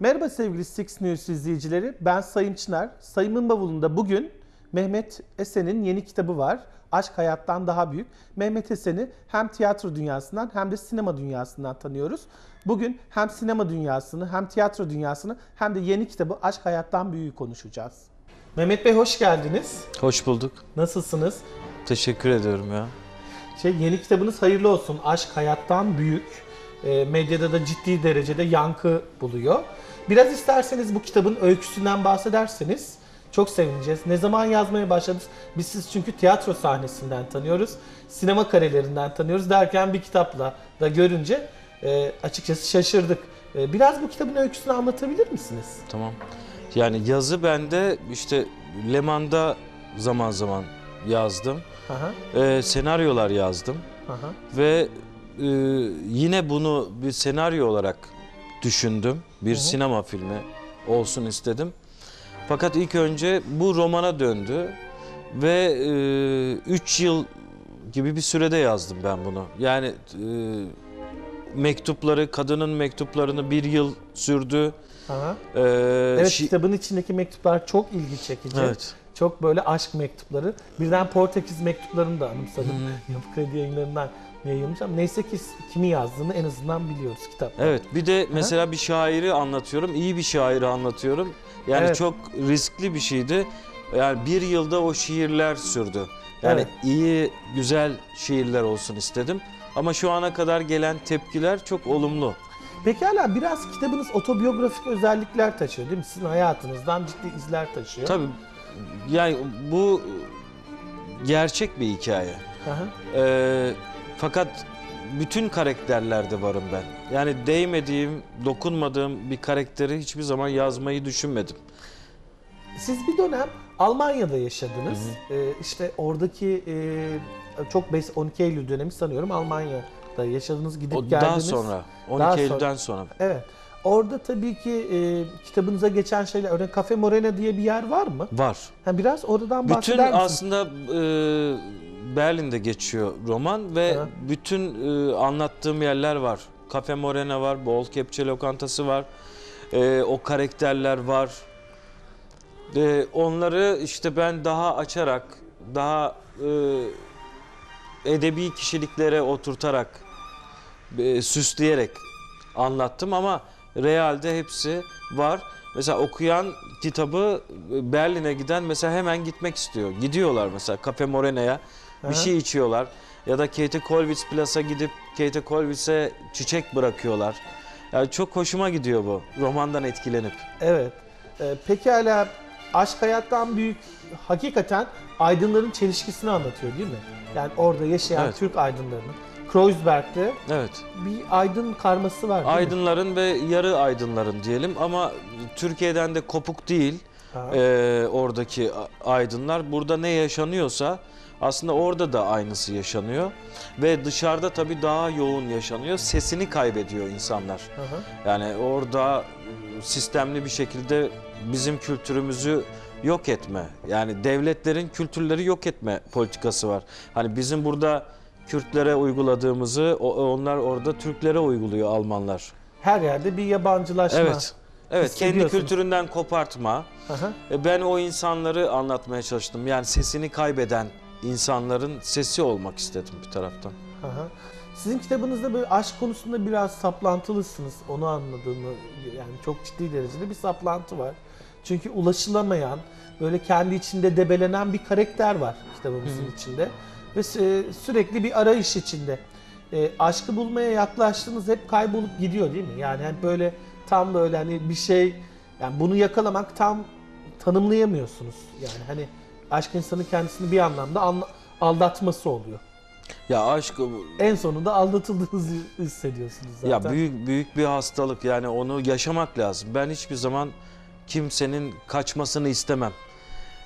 Merhaba sevgili Six News izleyicileri. Ben Sayın Çınar. Sayımın bavulunda bugün Mehmet Esen'in yeni kitabı var. Aşk Hayattan Daha Büyük. Mehmet Esen'i hem tiyatro dünyasından hem de sinema dünyasından tanıyoruz. Bugün hem sinema dünyasını hem tiyatro dünyasını hem de yeni kitabı Aşk Hayattan Büyük'ü konuşacağız. Mehmet Bey hoş geldiniz. Hoş bulduk. Nasılsınız? Teşekkür ediyorum ya. Şey yeni kitabınız hayırlı olsun. Aşk hayattan büyük. E, medyada da ciddi derecede yankı buluyor. Biraz isterseniz bu kitabın öyküsünden bahsederseniz çok sevineceğiz. Ne zaman yazmaya başladınız? Biz siz çünkü tiyatro sahnesinden tanıyoruz. Sinema karelerinden tanıyoruz derken bir kitapla da görünce e, açıkçası şaşırdık. E, biraz bu kitabın öyküsünü anlatabilir misiniz? Tamam. Yani yazı bende işte Leman'da zaman zaman yazdım. Aha, Ee, senaryolar yazdım. aha. Ve e, yine bunu bir senaryo olarak düşündüm. Bir Hı hı. sinema filmi olsun istedim. Fakat ilk önce bu romana döndü. Ve 3 yıl gibi bir sürede yazdım ben bunu. Yani e, mektupları, kadının mektuplarını bir yıl sürdü. aha. Ee, Evet şi- kitabın içindeki mektuplar çok ilgi çekici. Evet. Çok böyle aşk mektupları. Birden Portekiz mektuplarını da anımsadım. Hı. Yapı Kredi yayınlarından yayınlanmış ama neyse ki kimi yazdığını en azından biliyoruz kitapta. Evet. Bir de mesela bir şairi anlatıyorum. iyi bir şairi anlatıyorum. Yani Evet. çok riskli bir şeydi. Yani bir yılda o şiirler sürdü. Yani Evet. iyi, güzel şiirler olsun istedim. Ama şu ana kadar gelen tepkiler çok olumlu. Pekala biraz kitabınız otobiyografik özellikler taşıyor değil mi? Sizin hayatınızdan ciddi izler taşıyor. Tabii yani bu gerçek bir hikaye. Aha. Ee, fakat bütün karakterlerde varım ben. Yani değmediğim, dokunmadığım bir karakteri hiçbir zaman yazmayı düşünmedim. Siz bir dönem Almanya'da yaşadınız. Ee, işte oradaki e, çok bes- 12 Eylül dönemi sanıyorum Almanya'da yaşadınız gidip O geldiniz. daha sonra, 12 Daha sonra. Eylül'den sonra. Evet. Orada tabii ki e, kitabınıza geçen şeyler, örneğin Cafe Morena diye bir yer var mı? Var. Ha, biraz oradan Bütün bahseder misiniz? aslında e, Berlin'de geçiyor roman ve Hı. bütün e, anlattığım yerler var. Cafe Morena var, Bol Kepçe Lokantası var. E, o karakterler var. E, onları işte ben daha açarak, daha e, edebi kişiliklere oturtarak, e, süsleyerek anlattım ama realde hepsi var. Mesela okuyan kitabı e, Berlin'e giden mesela hemen gitmek istiyor. Gidiyorlar mesela Cafe Morena'ya bir şey içiyorlar. Ya da Kate Kollwitz Plus'a gidip Kate Kollwitz'e çiçek bırakıyorlar. Yani çok hoşuma gidiyor bu romandan etkilenip. Evet. Ee, pekala aşk hayattan büyük hakikaten aydınların çelişkisini anlatıyor değil mi? Yani orada yaşayan Evet. Türk aydınlarının. Kreuzberg'de Evet. bir aydın karması var değil mi? Aydınların ve yarı aydınların diyelim ama Türkiye'den de kopuk değil. Ha. Ee, oradaki aydınlar. Burada ne yaşanıyorsa aslında orada da aynısı yaşanıyor. Ve dışarıda tabii daha yoğun yaşanıyor. Sesini kaybediyor insanlar. Hı hı. Yani orada e, sistemli bir şekilde bizim kültürümüzü yok etme. Yani devletlerin kültürleri yok etme politikası var. Hani bizim burada Kürtlere uyguladığımızı onlar orada Türklere uyguluyor Almanlar. Her yerde bir yabancılaşma. Evet. Evet, kendi kültüründen kopartma. Hı. E, Ben o insanları anlatmaya çalıştım. Yani sesini kaybeden insanların sesi olmak istedim bir taraftan. Hı. Sizin kitabınızda böyle aşk konusunda biraz saplantılısınız. Onu anladığımı yani çok ciddi derecede bir saplantı var. Çünkü ulaşılamayan, böyle kendi içinde debelenen bir karakter var kitabımızın içinde. Ve sü- sürekli bir arayış içinde. E, aşkı bulmaya yaklaştığınız hep kaybolup gidiyor değil mi? Yani hep böyle tam böyle hani bir şey, yani bunu yakalamak tam tanımlayamıyorsunuz. Yani hani aşk insanın kendisini bir anlamda anla- aldatması oluyor. Ya aşk En sonunda aldatıldığınızı hissediyorsunuz zaten. ya büyük büyük bir hastalık yani onu yaşamak lazım. Ben hiçbir zaman kimsenin kaçmasını istemem.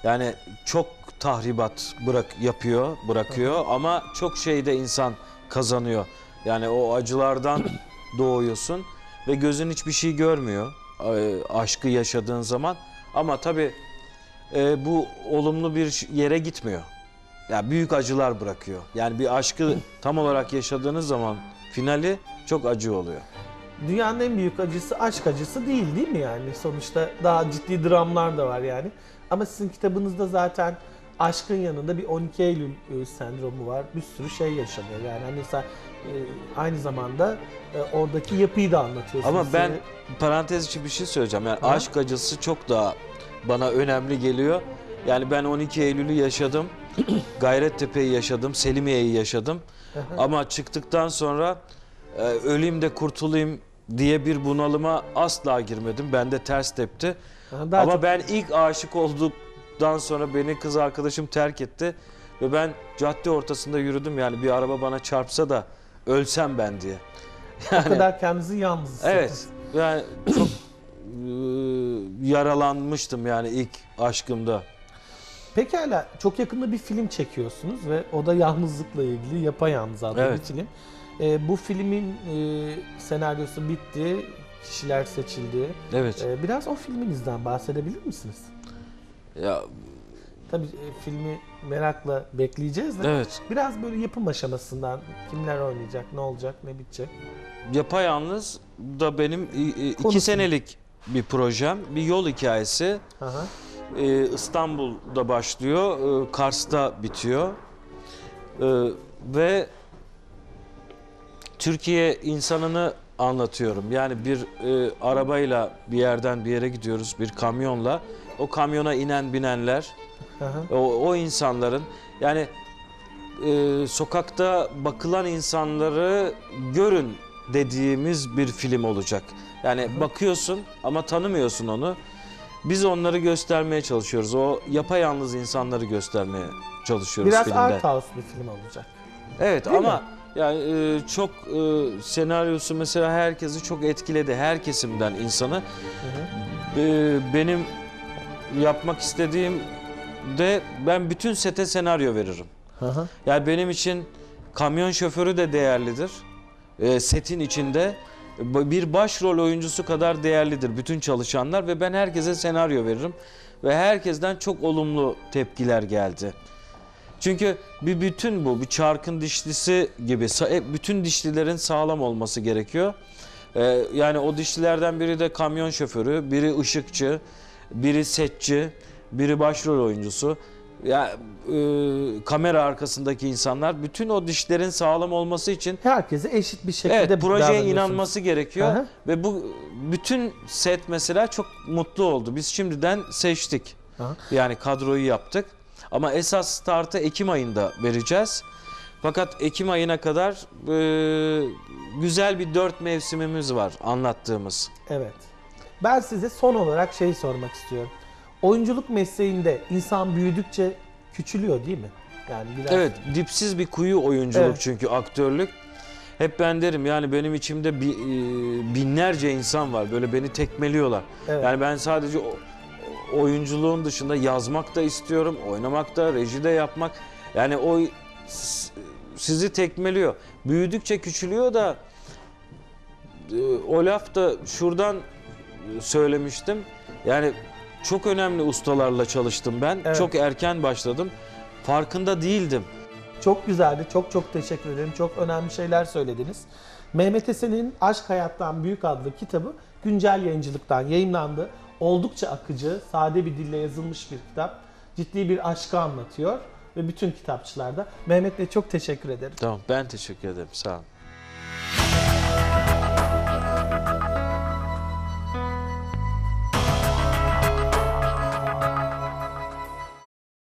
Yani çok tahribat bırak yapıyor, bırakıyor ama çok şeyde insan kazanıyor. Yani o acılardan doğuyorsun ve gözün hiçbir şey görmüyor e, aşkı yaşadığın zaman. Ama tabii e, bu olumlu bir yere gitmiyor. Ya büyük acılar bırakıyor. Yani bir aşkı tam olarak yaşadığınız zaman finali çok acı oluyor. dünyanın en büyük acısı aşk acısı değil değil mi yani? Sonuçta daha ciddi dramlar da var yani. Ama sizin kitabınızda zaten aşkın yanında bir 12 Eylül e, sendromu var. Bir sürü şey yaşanıyor. Yani hani mesela e, aynı zamanda e, oradaki yapıyı da anlatıyorsunuz. Ama ben parantez içi bir şey söyleyeceğim. Yani Ha? aşk acısı çok daha bana önemli geliyor. Yani ben 12 Eylül'ü yaşadım. Gayrettepe'yi yaşadım. Selimiye'yi yaşadım. Ama çıktıktan sonra e, öleyim de kurtulayım diye bir bunalıma asla girmedim. Bende ters tepti. Aha, daha Ama çok- ben ilk aşık olduktan sonra beni kız arkadaşım terk etti. Ve ben cadde ortasında yürüdüm yani bir araba bana çarpsa da ölsem ben diye. o kadar kendinizi yalnız hissettiniz. Evet. Yani çok yaralanmıştım yani ilk aşkımda. Pekala çok yakında bir film çekiyorsunuz ve o da yalnızlıkla ilgili Yapayalnız adlı Evet. bir film. Ee, bu filmin e, senaryosu bitti, kişiler seçildi. Evet. Ee, biraz o filminizden bahsedebilir misiniz? Ya Tabii e, filmi merakla bekleyeceğiz de. evet. Biraz böyle yapım aşamasından kimler oynayacak, ne olacak, ne bitecek? Yapayalnız da benim i- i- iki Konusu. senelik bir projem. Bir yol hikayesi. Aha. Ee, İstanbul'da başlıyor, ee, Kars'ta bitiyor. Ee, ve Türkiye insanını anlatıyorum. Yani bir e, arabayla bir yerden bir yere gidiyoruz, bir kamyonla. O kamyona inen binenler, o, o insanların yani e, sokakta bakılan insanları görün dediğimiz bir film olacak. Yani bakıyorsun ama tanımıyorsun onu. Biz onları göstermeye çalışıyoruz. O yapayalnız insanları göstermeye çalışıyoruz Biraz filmde. art house bir film olacak. Evet Değil ama mi? Yani e, çok e, senaryosu mesela herkesi çok etkiledi. Her kesimden insanı. Hı hı. E, benim yapmak istediğim de ben bütün sete senaryo veririm. Aha. Yani benim için kamyon şoförü de değerlidir. E, setin içinde bir başrol oyuncusu kadar değerlidir bütün çalışanlar ve ben herkese senaryo veririm ve herkesten çok olumlu tepkiler geldi. Çünkü bir bütün bu, bir çarkın dişlisi gibi. E, Bütün dişlilerin sağlam olması gerekiyor. E, yani o dişlilerden biri de kamyon şoförü, biri ışıkçı, biri setçi, biri başrol oyuncusu. Ya e, kamera arkasındaki insanlar bütün o dişlerin sağlam olması için Herkese eşit bir şekilde evet projeye inanması gerekiyor Aha. ve bu bütün set mesela çok mutlu oldu. Biz şimdiden seçtik. Aha. Yani kadroyu yaptık. Ama esas startı Ekim ayında vereceğiz. Fakat Ekim ayına kadar e, güzel bir dört mevsimimiz var anlattığımız. Evet. Ben size son olarak şey sormak istiyorum. Oyunculuk mesleğinde insan büyüdükçe küçülüyor değil mi? Yani biraz Evet, dipsiz bir kuyu oyunculuk Evet. çünkü aktörlük. Hep ben derim yani benim içimde e, binlerce insan var. Böyle beni tekmeliyorlar. Evet. Yani ben sadece oyunculuğun dışında yazmak da istiyorum, oynamak da, reji de yapmak. Yani o sizi tekmeliyor. Büyüdükçe küçülüyor da e, o laf da şuradan e, söylemiştim. Yani çok önemli ustalarla çalıştım ben. Evet. Çok erken başladım. Farkında değildim. Çok güzeldi. Çok çok teşekkür ederim. Çok önemli şeyler söylediniz. Mehmet Esen'in Aşk Hayattan Büyük adlı kitabı güncel yayıncılıktan yayımlandı. Oldukça akıcı, sade bir dille yazılmış bir kitap. Ciddi bir aşkı anlatıyor ve bütün kitapçılarda. Mehmet Bey çok teşekkür ederim. Tamam ben teşekkür ederim. Sağ olun.